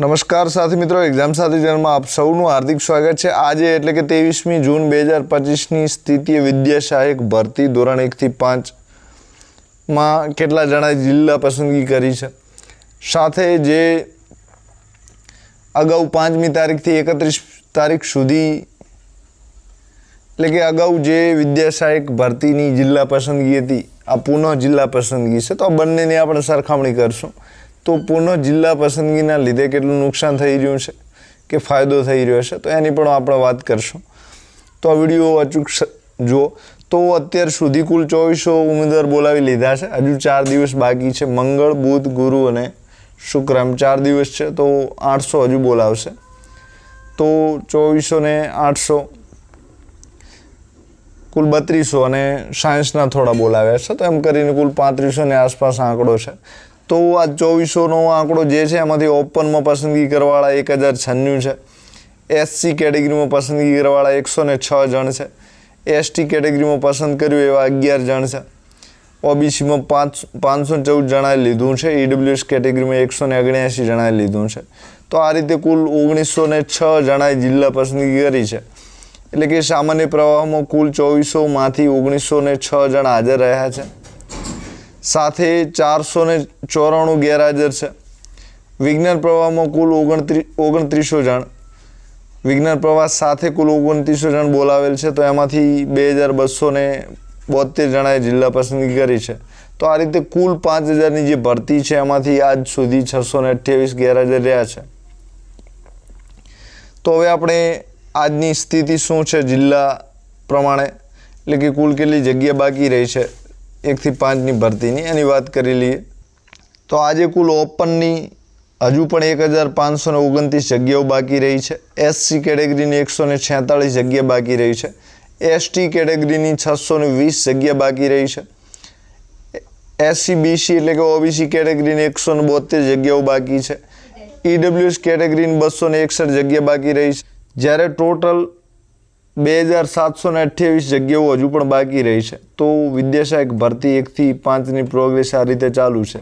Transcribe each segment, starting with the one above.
નમસ્કાર સાથી મિત્રો, એક્ઝામ સાથી જન્મમાં આપ સૌનું હાર્દિક સ્વાગત છે. આજે એટલે કે ત્રેવીસમી જૂન બે હજાર પચીસની સ્થિતિએ વિદ્યા સહાયક ભરતી ધોરણ એકથી પાંચમાં કેટલા જણાએ જિલ્લા પસંદગી કરી છે? સાથે જે અગાઉ પાંચમી તારીખથી એકત્રીસ તારીખ સુધી એટલે કે અગાઉ જે વિદ્યા સહાયક ભરતીની જિલ્લા પસંદગી હતી, આ પુનઃ જિલ્લા પસંદગી છે. તો આ બંનેની આપણે સરખામણી કરશું. તો પુનઃ જિલ્લા પસંદગીના લીધે કેટલું નુકસાન થઈ રહ્યું છે, કે ફાયદો થઈ રહ્યો છે, તો એની પણ આપણે વાત કરશું. તો આ વીડિયો અચૂક જુઓ. તો અત્યાર સુધી કુલ ચોવીસો ઉમેદવાર બોલાવી લીધા છે. હજુ ચાર દિવસ બાકી છે. મંગળ, બુધ, ગુરુ અને શુક્ર એમ ચાર દિવસ છે, તો આઠસો હજુ બોલાવશે. તો ચોવીસો ને આઠસો, કુલ બત્રીસો અને સાયન્સના થોડા બોલાવ્યા છે. તો એમ કરીને કુલ પાંત્રીસોની આસપાસ આંકડો છે. તો આ ચોવીસોનો આંકડો જે છે એમાંથી ઓપનમાં પસંદગી કરવાવાળા એક હજાર છન્નું છે. એસસી કેટેગરીમાં પસંદગી કરવાવાળા એકસો ને છ જણ છે. એસટી કેટેગરીમાં પસંદ કર્યું એવા અગિયાર જણ છે. ઓબીસીમાં પાંચ, પાંચસો ચૌદ જણાએ લીધું છે. ઈડબ્લ્યુએસ કેટેગરીમાં એકસો ને ઓગણ્યાસી જણાએ લીધું છે. તો આ રીતે કુલ ઓગણીસો ને છ જણાએ જિલ્લા પસંદગી કરી છે. એટલે કે સામાન્ય પ્રવાહમાં કુલ ચોવીસોમાંથી ઓગણીસો ને છ જણા હાજર રહ્યા છે. સાથે ચારસો ને ચોરાણું ગેરહાજર છે. વિજ્ઞાન પ્રવાહમાં કુલ ઓગણત્રીસ ઓગણત્રીસો જણ. વિજ્ઞાન પ્રવાહ સાથે કુલ ઓગણત્રીસો જણ બોલાવેલ છે, તો એમાંથી બે હજાર બસો ને બોતેર જણાએ જિલ્લા પસંદગી કરી છે. તો આ રીતે કુલ પાંચ હજારની જે ભરતી છે, એમાંથી આજ સુધી છસો ને અઠ્યાવીસ ગેરહાજર રહ્યા છે. તો હવે આપણે આજની સ્થિતિ શું છે જિલ્લા પ્રમાણે? એટલે કે કુલ કેટલી જગ્યા બાકી રહી છે? એકથી પાંચની ભરતીની એની વાત કરી લઈએ. તો આજે કુલ ઓપનની હજુ પણ એક હજાર પાંચસો ઓગણત્રીસ જગ્યાઓ બાકી રહી છે. એસસી કેટેગરીની એકસો ને છેતાળીસ જગ્યા બાકી રહી છે. એસટી કેટેગરીની છસો ને વીસ જગ્યા બાકી રહી છે. એસસી બીસી એટલે કે ઓબીસી કેટેગરીની એકસો ને બોતેર જગ્યાઓ બાકી છે. ઈડબ્લ્યુએસ કેટેગરીની બસો ને એકસઠ જગ્યા બાકી રહી છે. જ્યારે ટોટલ બે હજાર સાતસો ને અઠ્યાવીસ જગ્યાઓ હજુ પણ બાકી રહી છે. તો વિદ્યાશાયક ભરતી એકથી પાંચની પ્રોગ્રેસ આ રીતે ચાલુ છે.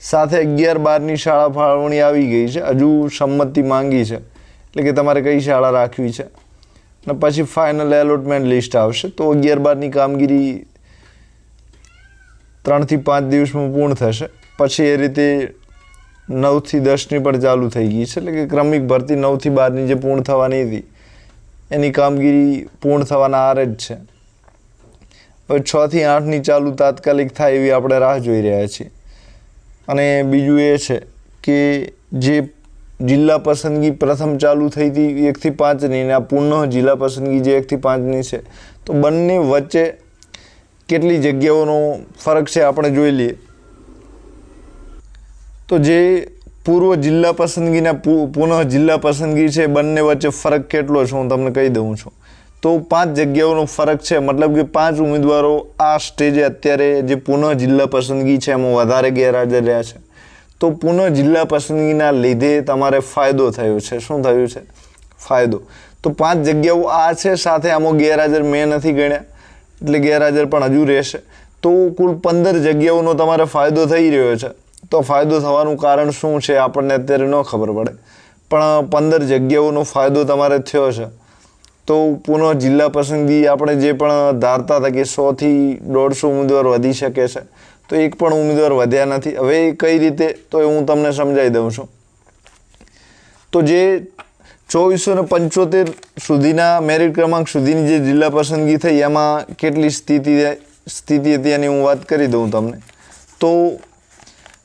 સાથે અગિયાર બારની શાળા ફાળવણી આવી ગઈ છે. હજુ સંમતિ માંગી છે. એટલે કે તમારે કઈ શાળા રાખવી છે? અને પછી ફાઇનલ એલોટમેન્ટ લિસ્ટ આવશે. તો અગિયાર બારની કામગીરી ત્રણથી પાંચ દિવસમાં પૂર્ણ થશે. પછી એ રીતે નવથી દસની પણ ચાલુ થઈ ગઈ છે. એટલે કે ક્રમિક ભરતી નવથી બારની જે પૂર્ણ થવાની હતી એની કામગીરી પૂર્ણ થવાના આરે જ છે. હવે છથી આઠની ચાલુ તાત્કાલિક થાય એવી આપણે રાહ જોઈ રહ્યા છીએ. અને બીજું એ છે કે જે જિલ્લા પસંદગી પ્રથમ ચાલુ થઈ હતી એકથી પાંચની અને આ પુનઃ જિલ્લા પસંદગી જે એકથી પાંચની છે, તો બંને વચ્ચે કેટલી જગ્યાઓનો ફરક છે આપણે જોઈ લઈએ. તો જે પૂર્વ જિલ્લા પસંદગીના પુનઃ જિલ્લા પસંદગી છે, બંને વચ્ચે ફરક કેટલો છે હું તમને કહી દઉં છું. તો પાંચ જગ્યાઓનો ફરક છે, મતલબ કે પાંચ ઉમેદવારો આ સ્ટેજે અત્યારે જે પુનઃ જિલ્લા પસંદગી છે એમાં વધારે ગેરહાજર રહ્યા છે. તો પુનઃ જિલ્લા પસંદગીના લીધે તમારે ફાયદો થયો છે. શું થયું છે? ફાયદો. તો પાંચ જગ્યાઓ આ છે, સાથે આમાં ગેરહાજર મેં નથી ગણ્યા, એટલે ગેરહાજર પણ હજુ રહેશે. તો કુલ પંદર જગ્યાઓનો તમારે ફાયદો થઈ રહ્યો છે. તો ફાયદો થવાનું કારણ શું છે આપણને અત્યારે ન ખબર પડે. પણ પંદર જગ્યાઓનો ફાયદો તમારે થયો છે. તો પુનઃ જિલ્લા પસંદગી આપણે જે પણ ધારતા હતા કે સોથી દોઢસો ઉમેદવાર વધી શકે છે, તો એક પણ ઉમેદવાર વધ્યા નથી. હવે એ કઈ રીતે, તો એ હું તમને સમજાવી દઉં છું. તો જે ચોવીસો ને પંચોતેર સુધીના મેરિટ ક્રમાંક સુધીની જે જિલ્લા પસંદગી થઈ, એમાં કેટલી સ્થિતિ સ્થિતિ હતી એની હું વાત કરી દઉં તમને. તો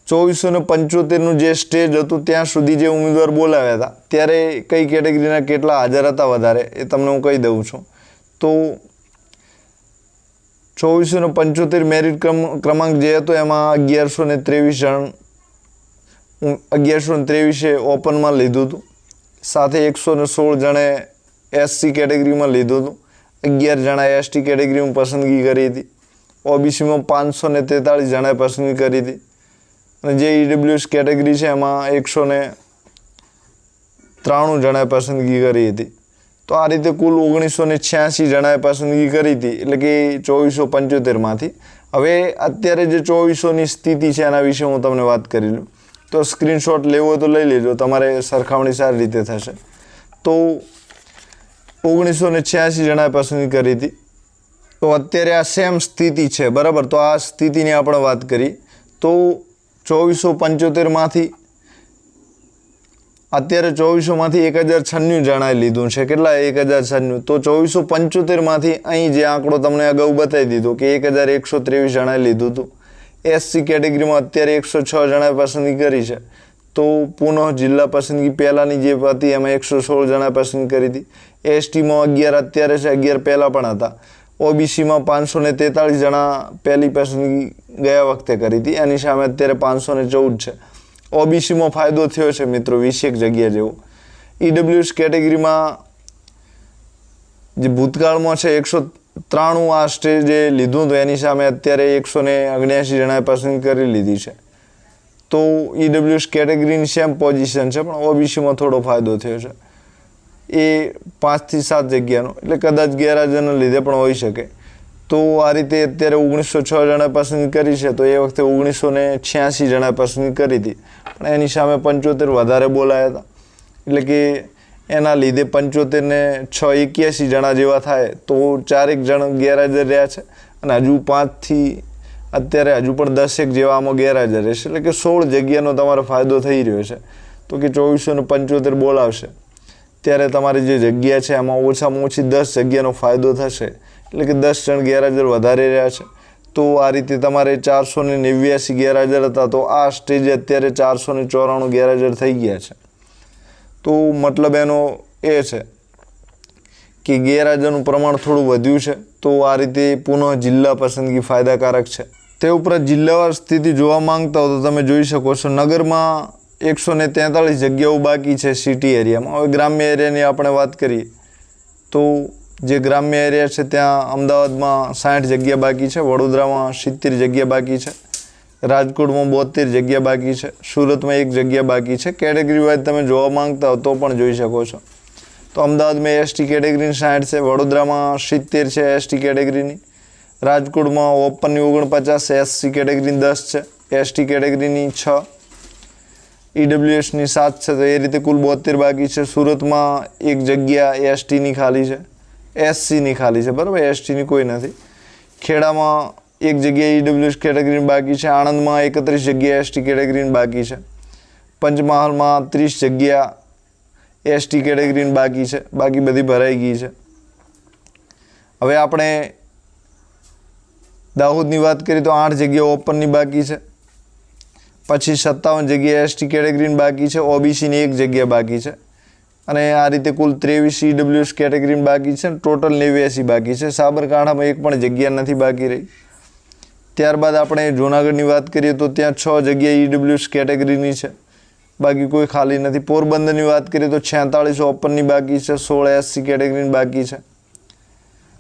ચોવીસો ને પંચોતેરનું જે સ્ટેજ હતું, ત્યાં સુધી જે ઉમેદવાર બોલાવ્યા હતા, ત્યારે કઈ કેટેગરીના કેટલા હાજર હતા વધારે, એ તમને હું કહી દઉં છું. તો ચોવીસો ને પંચોતેર મેરિટ ક્રમ, ક્રમાંક જે હતો, એમાં અગિયારસો ને ત્રેવીસ જણ અગિયારસો ને ત્રેવીસે ઓપનમાં લીધું હતું. સાથે એકસો ને સોળ જણે એસસી કેટેગરીમાં લીધું હતું. અગિયાર જણા એસટી કેટેગરીમાં પસંદગી કરી હતી. ઓબીસીમાં પાંચસો ને તેતાળીસ જણાએ પસંદગી કરી હતી. અને જે ઈડબ્લ્યુએસ કેટેગરી છે, એમાં એકસો ને ત્રાણું જણાએ પસંદગી કરી હતી. તો આ રીતે કુલ ઓગણીસો ને છ્યાસી જણાએ પસંદગી કરી હતી, એટલે કે ચોવીસો પંચોતેરમાંથી હવે અત્યારે જે ચોવીસોની સ્થિતિ છે, એના વિશે હું તમને વાત કરી લઉં. તો સ્ક્રીનશોટ લેવો તો લઈ લેજો, તમારે સરખામણી સારી રીતે થશે. તો ઓગણીસો ને છ્યાસી જણાએ પસંદગી કરી હતી. તો અત્યારે આ સેમ સ્થિતિ છે, બરાબર? તો આ સ્થિતિની આપણે વાત કરી. તો ચોવીસો પંચોતેરમાંથી અત્યારે ચોવીસોમાંથી એક હજાર છન્નું જણાએ લીધું છે. કેટલા એક હજાર છન્નું? તો ચોવીસો પંચોતેરમાંથી અહીં જે આંકડો તમને અગાઉ બતાવી દીધો કે એક હજાર એકસો ત્રેવીસ જણાએ લીધું હતું. એસસી કેટેગરીમાં અત્યારે એકસો છ જણાએ પસંદગી કરી છે. તો પુનઃ જિલ્લા પસંદગી પહેલાંની જે હતી એમાં એકસો સોળ જણાએ પસંદ કરી હતી. એસટીમાં અગિયાર અત્યારે છે, અગિયાર પહેલાં પણ હતા. ઓબીસીમાં પાંચસો ને તેતાળીસ જણા પહેલી પસંદગી ગયા વખતે કરી હતી. એની સામે અત્યારે પાંચસો ને ચૌદ છે. ઓબીસીમાં ફાયદો થયો છે મિત્રો, વીસેક જગ્યા જેવો. ઈડબ્લ્યુએસ કેટેગરીમાં જે ભૂતકાળમાં છે, એકસો ત્રાણું આ સ્ટેજે લીધું હતું. એની સામે અત્યારે એકસો ને અગ્યાસી જણાએ પસંદ કરી લીધી છે. તો ઈડબ્લ્યુએસ કેટેગરીની સેમ પોઝિશન છે, પણ ઓબીસીમાં થોડો ફાયદો થયો છે. એ પાંચથી સાત જગ્યાનો. એટલે કદાચ ગેરહાજરના લીધે પણ હોઈ શકે. તો આ રીતે અત્યારે ઓગણીસો છ જણા પસંદ કરી છે, તો એ વખતે ઓગણીસો ને છ્યાસી જણા પસંદ કરી હતી. પણ એની સામે પંચોતેર વધારે બોલાયા હતા. એટલે કે એના લીધે પંચોતેરને છ એક્યાસી જણા જેવા થાય, તો ચારેક જણ ગેરહાજર રહ્યા છે. અને હજુ પાંચથી, અત્યારે હજુ પણ દસેક જેવા આમાં ગેરહાજર રહેશે. એટલે કે સોળ જગ્યાનો તમારો ફાયદો થઈ રહ્યો છે. તો કે ચોવીસો ને પંચોતેર બોલાવશે. ત્યારે તમારી જે જગ્યા છે, એમાં ઓછામાં ઓછી દસ જગ્યાનો ફાયદો થશે. એટલે કે દસ જણ ગેરહાજર વધારે રહ્યા છે. તો આ રીતે તમારે ચારસો ને નેવ્યાસી ગેરહાજર હતા, તો આ સ્ટેજે અત્યારે ચારસો ને ચોરાણું ગેરહાજર થઈ ગયા છે. તો મતલબ એનો એ છે કે ગેરહાજરનું પ્રમાણ થોડું વધ્યું છે, તો આ રીતે પુનઃ જિલ્લા પસંદગી ફાયદાકારક છે. તે ઉપરાંત જિલ્લાવાર સ્થિતિ જોવા માંગતા હો તો તમે જોઈ શકો છો, નગરમાં એકસો ને તેતાળીસ જગ્યાઓ બાકી છે સિટી એરિયામાં. હવે ગ્રામ્ય એરિયાની આપણે વાત કરીએ, તો જે ગ્રામ્ય એરિયા છે ત્યાં અમદાવાદમાં સાઠ જગ્યા બાકી છે, વડોદરામાં સિત્તેર જગ્યા બાકી છે, રાજકોટમાં બોતેર જગ્યા બાકી છે, સુરતમાં એક જગ્યા બાકી છે. કેટેગરી વાઇઝ તમે જોવા માંગતા હો તો પણ જોઈ શકો છો. તો અમદાવાદમાં એસટી કેટેગરીની સાઠ છે, વડોદરામાં સિત્તેર છે એસટી કેટેગરીની, રાજકોટમાં ઓપનની ઓગણપચાસ, એસસી કેટેગરીની દસ છે, એસટી કેટેગરીની છ ઈડબ્લ્યુએસની સાત છે તો એ રીતે કુલ બોતેર બાકી છે. સુરતમાં એક જગ્યા એસટીની ખાલી છે. એસસીની ખાલી છે. બરાબર? એસટીની કોઈ નથી. ખેડામાં એક જગ્યા ઈડબ્લ્યુએસ કેટેગરીની બાકી છે. આણંદમાં એકત્રીસ જગ્યા એસટી કેટેગરીની બાકી છે. પંચમહાલમાં ત્રીસ જગ્યા એસટી કેટેગરીની બાકી છે. બાકી બધી ભરાઈ ગઈ છે. હવે આપણે દાહોદની વાત કરીએ તો આઠ જગ્યા ઓપનની બાકી છે. પછી સત્તાવન જગ્યા એસટી કેટેગરીની બાકી છે ઓબીસીની એક જગ્યા બાકી છે. અને આ રીતે કુલ ત્રેવીસ ઈડબ્લ્યુએસ કેટેગરીની બાકી છે ટોટલ નેવ્યાસી બાકી છે. સાબરકાંઠામાં એક પણ જગ્યા નથી બાકી રહી. ત્યારબાદ આપણે જૂનાગઢની વાત કરીએ તો ત્યાં છ જગ્યા ઈડબ્લ્યુએસ કેટેગરીની છે. બાકી કોઈ ખાલી નથી. પોરબંદરની વાત કરીએ તો છેતાળીસ ઓપનની બાકી છે, સોળ એસસી કેટેગરીની બાકી છે.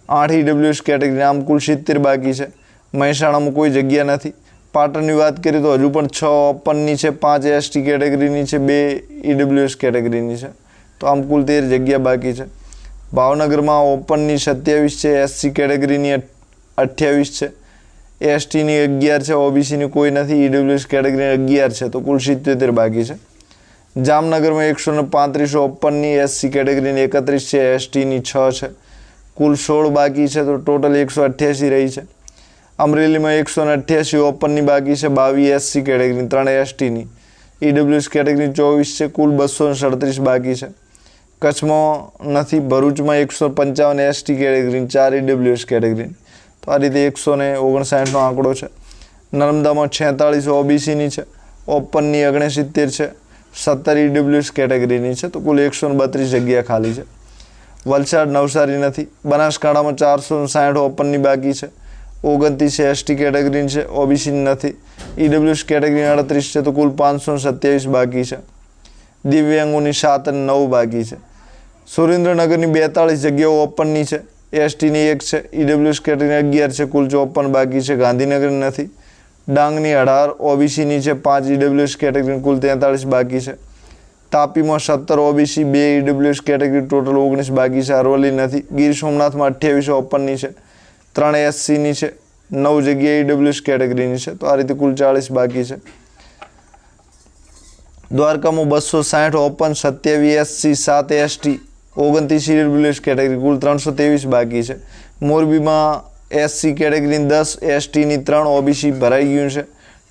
આઠ ઈડબ્લ્યુએસ કેટેગરી આમ કુલ સિત્તેર બાકી છે. મહેસાણામાં કોઈ જગ્યા નથી. પાટણની વાત કરીએ તો હજુ પણ છ ઓપનની છે, પાંચ એસટી કેટેગરીની છે, બે ઈડબ્લ્યુએસ કેટેગરીની છે. તો આમ કુલ તેર જગ્યા બાકી છે. ભાવનગરમાં ઓપનની સત્યાવીસ છે એસસી કેટેગરીની અઠ્યાવીસ છે. એસટીની અગિયાર છે ઓબીસીની કોઈ નથી ઈડબ્લ્યુએસ કેટેગરીની અગિયાર છે, તો કુલ સિત્તોતેર બાકી છે. જામનગરમાં એકસો ને પાંત્રીસ ઓપનની એસસી કેટેગરીની એકત્રીસ છે એસટીની છ છે. કુલ સોળ બાકી છે, તો ટોટલ એકસો અઠ્યાસી રહી છે. અમરેલીમાં એકસો ને અઠ્યાસી ઓપનની બાકી છે બાવીસ એસસી કેટેગરી ત્રણ એસટીની. ઈડબ્લ્યુએસ કેટેગરી ચોવીસ છે, કુલ બસો ને સડત્રીસ બાકી છે. કચ્છમાં નથી, ભરૂચમાં એકસો પંચાવન એસટી કેટેગરી ચાર ઈડબ્લ્યુએસ કેટેગરી તો આ રીતે એકસો ને ઓગણસાઠનો આંકડો છે. નર્મદામાં છેતાળીસ ઓબીસીની છે, ઓપનની ઓગણસિત્તેર છે, સત્તર ઈડબ્લ્યુએસ કેટેગરીની છે, તો કુલ એકસો બત્રીસ જગ્યા ખાલી છે. વલસાડ નવસારી નથી, બનાસકાંઠામાં ચારસો સાઠ ઓપનની બાકી છે ઓગણત્રીસ એસટી કેટેગરીની છે ઓબીસીની નથી. ઈડબ્લ્યુએસ કેટેગરી અડત્રીસ છે, તો કુલ પાંચસો સત્યાવીસ બાકી છે. દિવ્યાંગોની સાત અને નવ બાકી છે. સુરેન્દ્રનગરની બેતાળીસ જગ્યાઓ ઓપનની છે. એસટીની એક છે ઈડબ્લ્યુએસ કેટેગરી અગિયાર છે, કુલ ચોપન બાકી છે ગાંધીનગર નથી. ડાંગની અઢાર ઓબીસીની છે, પાંચ ઈડબ્લ્યુએસ કેટેગરી કુલ તેતાળીસ બાકી છે. તાપીમાં સત્તર ઓબીસી બે ઈડબ્લ્યુએસ કેટેગરી ટોટલ ઓગણીસ બાકી છે, અરવલ્લી નથી. ગીર સોમનાથમાં અઠ્યાવીસ ઓપનની છે. ત્રણ એસસીની છે, નવ જગ્યા ઈડબ્લ્યુએસ કેટેગરીની છે, તો આ રીતે કુલ ચાળીસ બાકી છે. દ્વારકામાં બસો સાઠ ઓપન સત્યાવીસ એસસી સાત એસટી ઓગણત્રીસ ઈડબ્લ્યુએસ કેટેગરી કુલ ત્રણસો ત્રેવીસ બાકી છે. મોરબીમાં એસસી કેટેગરીની દસ એસટીની ત્રણ ઓબીસી ભરાઈ ગયું છે.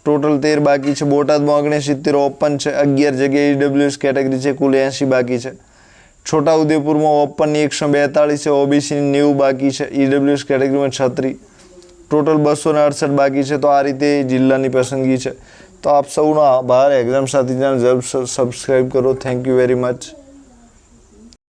ટોટલ તેર બાકી છે. બોટાદમાં ઓગણસિત્તેર ઓપન છે. અગિયાર જગ્યાએ ઈડબ્લ્યુએસ કેટેગરી છે. કુલ એંશી બાકી છે. છોટાઉદેપુરમાં ઓપનની એકસો બેતાળીસ છે ઓબીસીની નેવું બાકી છે. ઈડબ્લ્યુએસ કેટેગરીમાં છત્રી. ટોટલ બસો ને અડસઠ બાકી છે. તો આ રીતે જિલ્લાની પસંદગી છે. તો આપ સૌનો આભાર એક્ઝામ સાથીના જરૂર સબસ્ક્રાઈબ કરો. Thank you very much